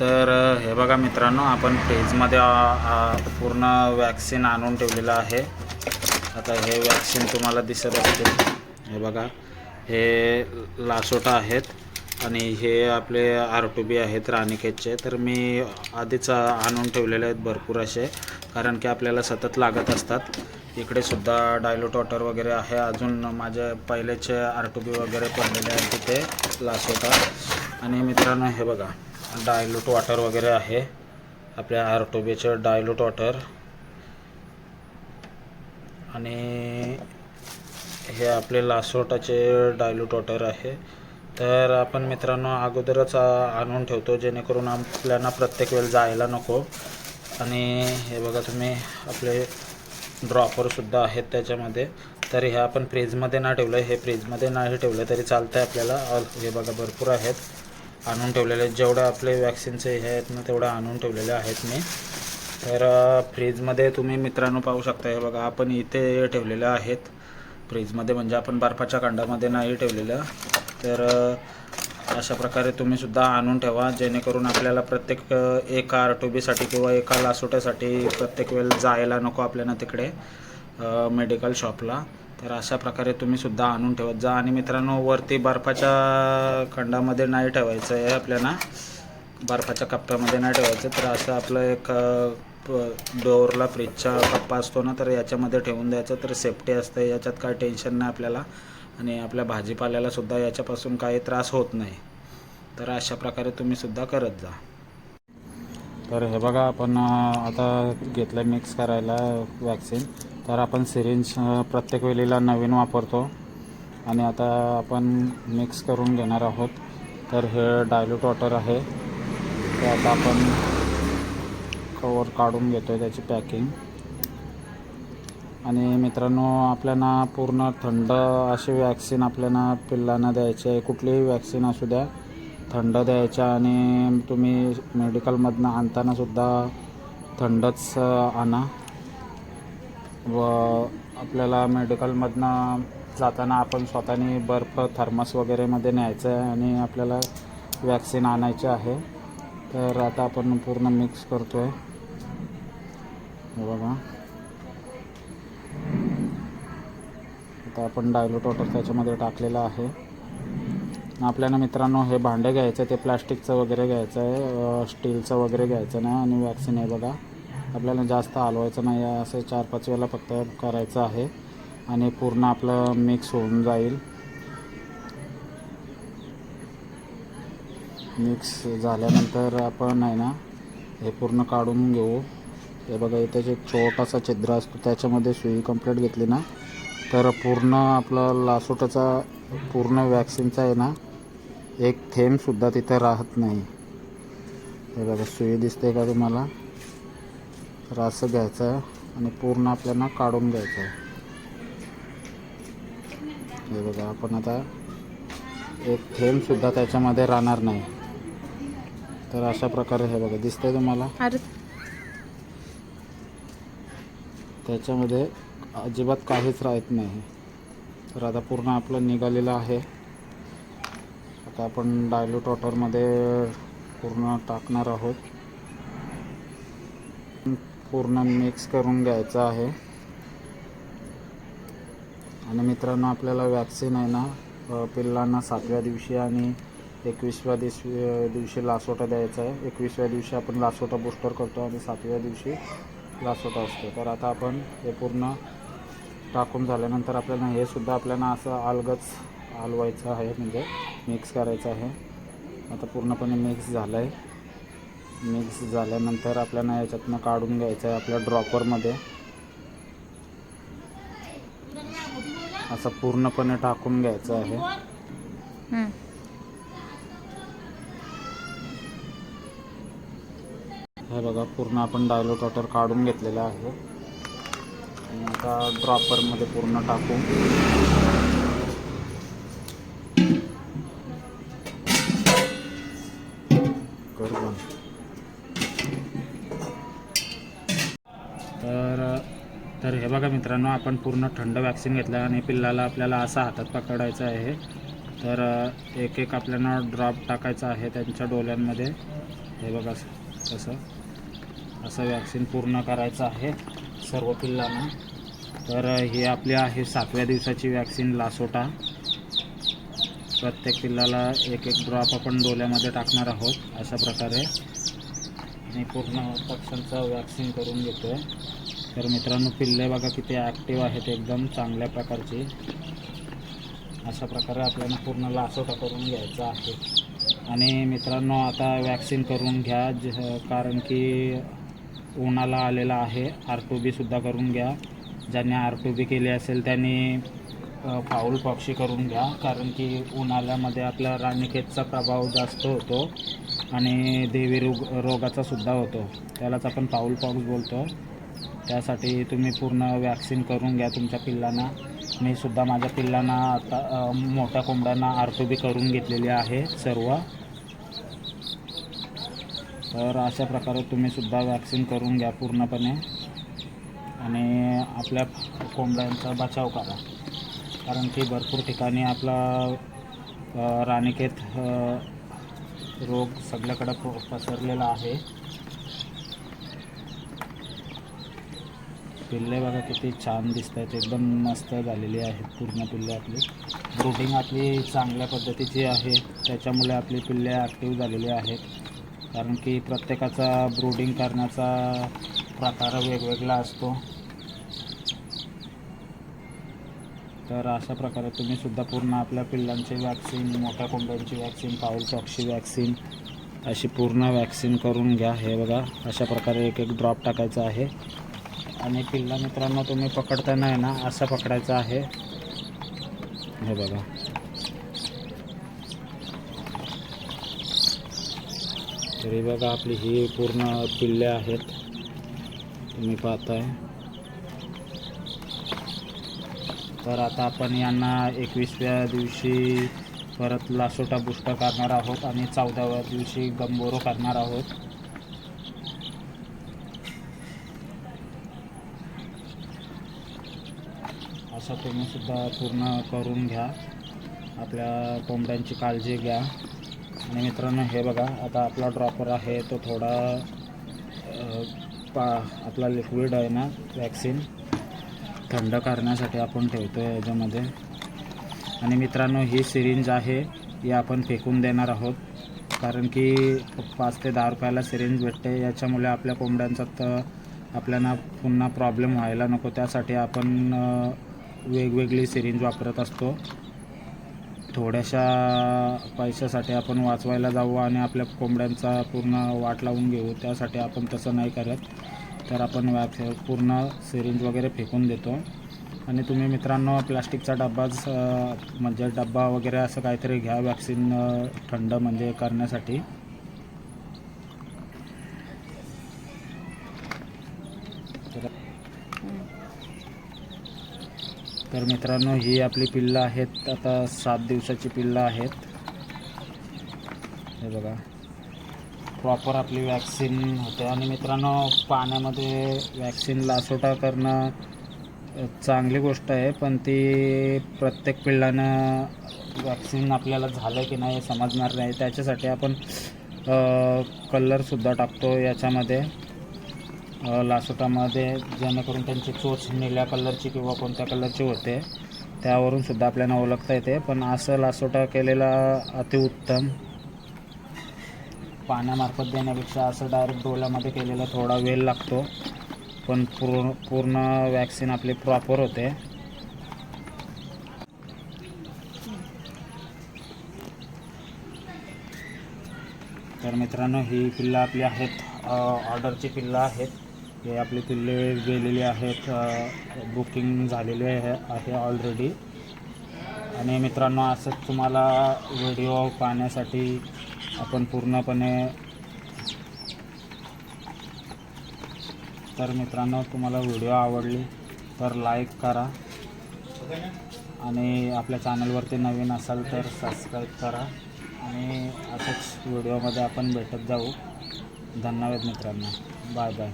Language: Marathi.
तर हे बघा मित्रांनो आपण फ्रीजमध्ये पूर्ण वॅक्सिन आणून ठेवलेलं आहे. आता हे वॅक्सिन तुम्हाला दिसत असतील. हे बघा हे लासोटा आहेत आणि हे आपले आर टू बी आहेत राणीखेतचे. तर मी आधीच आणून ठेवलेले आहेत भरपूर असे कारण की आपल्याला सतत लागत असतात. इकडे सुद्धा डायलोट वॉटर वगैरे आहे. अजून माझे पहिलेचे आर टू बी वगैरे पडलेले आहेत तिथे लासोटा. आणि मित्रांनो हे बघा. डायलूट वॉटर वगैरे आहे. आपल्या आर टू डायलूट वॉटर. आणि हे आपले लासोटाचे डायलूट वॉटर आहे. तर आपण मित्रांनो अगोदरच आणून ठेवतो जेणेकरून आपल्याला प्रत्येक वेळ जायला नको. आणि हे बघा तुम्ही आपले ड्रॉपरसुद्धा आहेत त्याच्यामध्ये. तर हे आपण फ्रीजमध्ये ना ठेवलं हे फ्रीजमध्ये नाही ठेवलं तरी चालतं आहे आपल्याला हे बघा भरपूर आहेत. आणून ठेवलेले आहेत. जेवढं आपले वॅक्सिनचे हे आहेत ना तेवढं आणून ठेवलेले आहेत मी. तर फ्रीजमध्ये तुम्ही मित्रांनो पाहू शकता हे बघा आपण इथे ठेवलेले आहेत. फ्रीजमध्ये म्हणजे आपण बर्फाच्या खंडामध्ये नाही ठेवलेलं. तर अशा प्रकारे तुम्ही सुद्धा आणून ठेवा जेणेकरून आपल्याला प्रत्येक एका आर टू बीसाठी किंवा एका लासोट्यासाठी प्रत्येक वेळ जायला नको आपल्याला तिकडे मेडिकल शॉपला तर अशा प्रकारे तुम्ही सुद्धा आणून ठेवत जा. आणि मित्रांनो वरती बर्फाच्या खंडामध्ये नाही ठेवायचं आहे आपल्याला. बर्फाच्या कप्प्यामध्ये नाही ठेवायचं. तर असं आपलं एक डोअरला फ्रीजचा कप्पा असतो ना तर याच्यामध्ये ठेवून द्यायचं. तर सेफ्टी असते याच्यात काय टेन्शन नाही आपल्याला. आणि आपल्या भाजीपाल्याला सुद्धा याच्यापासून काही त्रास होत नाही. तर अशा प्रकारे तुम्ही सुद्धा करत जा. तर हे बघा आपण आता घेतलं मिक्स करायला वॅक्सिन तर आपण सिरिंज प्रत्येक वेळेला नवीन वापरतो. आणि आता आपण मिक्स करून घेणार आहोत. तर हे डायल्यूट वॉटर आहे. ते आता आपण कवर काढून घेतो आहे त्याची पॅकिंग आणि मित्रांनो आपल्याला पूर्ण थंड अशी वॅक्सिन आपल्याला पिल्लांना द्यायची आहे. कुठलीही वॅक्सिन असू द्या थंड द्यायच्या आणि तुम्ही मेडिकलमधनं आणतानासुद्धा थंडच आणा. व आपल्याला मेडिकलमधनं जाताना आपण स्वतःनी बर्फ थर्मस वगैरेमध्ये न्यायचं आहे आणि आपल्याला वॅक्सिन आणायची आहे. तर आता आपण पूर्ण मिक्स करतो आहे बघा. आता आपण डायलोट वॉटर त्याच्यामध्ये टाकलेलं आहे. आपल्याला मित्रांनो हे भांडे घ्यायचं आहे ते प्लॅस्टिकचं वगैरे घ्यायचं आहे स्टीलचं वगैरे घ्यायचं नाही आणि वॅक्सिन आहे बघा. आपल्याला जास्त हलवायचं नाही आहे असं चार पाच वेळेला फक्त करायचं आहे. आणि पूर्ण आपलं मिक्स होऊन जाईल. मिक्स झाल्यानंतर आपण आहे ना हे पूर्ण काढून घेऊ. हे बघा इथे जे छोटासा छिद्र असतो त्याच्यामध्ये सुई कंप्लीट घेतली ना तर पूर्ण आपला लासोटाचा पूर्ण वॅक्सिनचा आहे ना एक थेंबसुद्धा तिथं राहत नाही. हे बघा सुई दिसते का तुम्हाला? तर असं घ्यायचं आहे आणि पूर्ण आपल्याला काढून घ्यायचं. आहे हे बघा आपण आता एक थेंबसुद्धा त्याच्यामध्ये राहणार नाही. तर अशा प्रकारे हे बघा दिसतंय तुम्हाला? त्याच्यामध्ये अजिबात काहीच राहत नाही. तर आता पूर्ण आपलं निघालेलं आहे. आता आपण डायल्यूट वॉटरमध्ये पूर्ण टाकणार आहोत. पूर्ण मिक्स करून घ्यायचं आहे. आणि मित्रांनो आपल्याला वॅक्सिन आहे ना पिल्लांना सातव्या दिवशी आणि एकवीसव्या दिवशी दिवशी लासोटा द्यायचा आहे. एकवीसव्या दिवशी आपण लासोटा बूस्टर करतो आणि सातव्या दिवशी लासोटा असतो. तर आता आपण हे पूर्ण टाकून झाल्यानंतर आपल्याला हे सुद्धा आपल्याला असं अलगच हलवायचं आहे म्हणजे मिक्स करायचं आहे. आता पूर्णपणे मिक्स झालं आहे मिक्स झाल्यानंतर आपल्याला याच्यातनं काढून घ्यायचं आहे आपल्या ड्रॉपरमध्ये. असं पूर्णपणे टाकून घ्यायचं आहे. हे बघा पूर्ण आपण डायलोट वॉटर काढून घेतलेलं आहे. आणि आता ड्रॉपरमध्ये पूर्ण टाकू. बघा मित्रांनो आपण पूर्ण थंड वॅक्सिन घेतलं आणि पिल्लाला आपल्याला असा हातात पकडायचं आहे. तर एक एक आपल्याला ड्रॉप टाकायचा आहे त्यांच्या डोल्यांमध्ये हे बघा कसं असं वॅक्सिन पूर्ण करायचं आहे सर्व पिल्लांना. तर ही आपली आहे सातव्या दिवसाची वॅक्सिन लासोटा. प्रत्येक पिल्लाला एक एक ड्रॉप आपण डोल्यामध्ये टाकणार आहोत अशा प्रकारे. आणि पूर्ण पक्ष्यांचं वॅक्सिन करून घेतो आहे तर मित्रांनो पिल्ले बघा किती ॲक्टिव्ह आहेत एकदम चांगल्या प्रकारची. अशा प्रकारे आपल्याला पूर्ण लासोटा करून घ्यायचा आहे. आणि मित्रांनो आता वॅक्सिन करून घ्या ज कारण की उन्हाला आलेला आहे. आर टू बीसुद्धा करून घ्या. ज्यांनी आर टू बी केली असेल त्यांनी पाऊल पक्षी करून घ्या. कारण की उन्हाळ्यामध्ये आपला राणीखेतचा प्रभाव जास्त होतो आणि देवी रोग रोगाचासुद्धा होतो. त्यालाच आपण पाऊल पॉक्स बोलतो. त्यासाठी तुम्ही पूर्ण वॅक्सिन करून घ्या तुमच्या पिल्लांना. मी सुद्धा माझ्या पिल्लांना आता मोठ्या कोंबड्यांना आर टू बी करून घेतलेली आहे सर्व. तर अशा प्रकारे तुम्ही सुद्धा वॅक्सिन करून घ्या पूर्णपणे. आणि आपल्या कोंबड्यांचा बचाव करा. कारण की भरपूर ठिकाणी आपला राणिकेत राणीखेत रोग सगळ्याकडे प- पसरलेला आहे. पिल्ले बघा किती छान दिसत आहेत एकदम मस्त झालेली आहेत पूर्ण पिल्ले आपली. ब्रूडिंग आपली चांगल्या पद्धतीची आहे. त्याच्यामुळे आपली पिल्ले ॲक्टिव्ह झालेली आहेत. कारण की प्रत्येकाचा ब्रुडिंग करण्याचा प्रकार वेगवेगळा असतो. तर अशा प्रकारे तुम्ही सुद्धा पूर्ण आपल्या पिल्लांची वॅक्सिन मोठ्या कोंबड्यांची वॅक्सिन पाऊल चॉकची वॅक्सिन अशी पूर्ण वॅक्सिन करून घ्या. हे बघा अशा प्रकारे एक एक ड्रॉप टाकायचा आहे. आणि पिल्ला मित्रांनो तुम्ही पकडताना आहे ना असं पकडायचं आहे. हे बघा. तरी बघा आपली ही पूर्ण पिल्ले आहेत. तुम्ही पाहताय. तर आता आपण यांना एकवीसव्या दिवशी परत लासोटा बुष्ट करणार आहोत आणि चौदाव्या दिवशी गंबोरो करणार आहोत. असं तुम्हीसुद्धा पूर्ण करून घ्या. आपल्या कोंबड्यांची काळजी घ्या. आणि मित्रांनो हे बघा आता आपला ड्रॉपर आहे तो थोडा पा आपला लिक्विड आहे ना वॅक्सिन थंड करण्यासाठी आपण ठेवतो आहे याच्यामध्ये. आणि मित्रांनो ही सिरिंज आहे ही आपण फेकून देणार आहोत. कारण की पाच ते दहा रुपयाला सिरिंज भेटते. याच्यामुळे आपल्या कोंबड्यांचा तर आपल्याला पुन्हा प्रॉब्लेम व्हायला नको. त्यासाठी आपण वेगवेगळी सिरिंज वापरत असतो. थोड्याशा पैशासाठी आपण वाचवायला जाऊ आणि आपल्या कोंबड्यांचा पूर्ण वाट लावून घेऊ. त्यासाठी आपण तसं नाही करत. तर आपण वॅक्स पूर्ण सिरिंज वगैरे फेकून देतो. आणि तुम्ही मित्रांनो प्लास्टिकचा डब्बाच म्हणजे डब्बा वगैरे असं काहीतरी घ्या. वॅक्सिन थंड म्हणजे करण्यासाठी. तर तर मित्रांनो ही आपली पिल्लं आहेत. आता सात दिवसाची पिल्लं आहेत. हे बघा. प्रॉपर आपली वॅक्सिन होते. आणि मित्रांनो पाण्यामध्ये वॅक्सिन लासोटा करणं चांगली गोष्ट आहे पण ती प्रत्येक पिल्लानं वॅक्सिन आपल्याला झालं की नाही हे समजणार नाही. त्याच्यासाठी आपण कलरसुद्धा टाकतो याच्यामध्ये. लासोटामध्ये जेणेकरून त्यांची चोच निळ्या कलरची किंवा कोणत्या कलरची होते त्यावरून सुद्धा आपल्याला ओळखता येते. पण असं लासोटा केलेला अतिउत्तम पाण्यामार्फत देण्यापेक्षा असं डायरेक्ट डोळ्यामध्ये केलेला थोडा वेळ लागतो. पण पूर्ण पूर्ण वॅक्सिन आपली प्रॉपर होते. तर मित्रांनो ही पिल्लं आपली आहेत. ऑर्डरची पिल्लं आहेत. हे आपली किल्ले गेलेली आहेत बुकिंग झालेली आहे आहे ऑलरेडी आणि मित्रांनो असंच तुम्हाला व्हिडिओ पाहण्यासाठी आपण पूर्णपणे तर मित्रांनो तुम्हाला व्हिडिओ आवडली तर लाईक करा. आणि आपल्या चॅनलवरती नवीन असाल तर सबस्क्राईब करा. आणि असंच व्हिडिओमध्ये आपण भेटत जाऊ. धन्यवाद मित्रांनो. Bye bye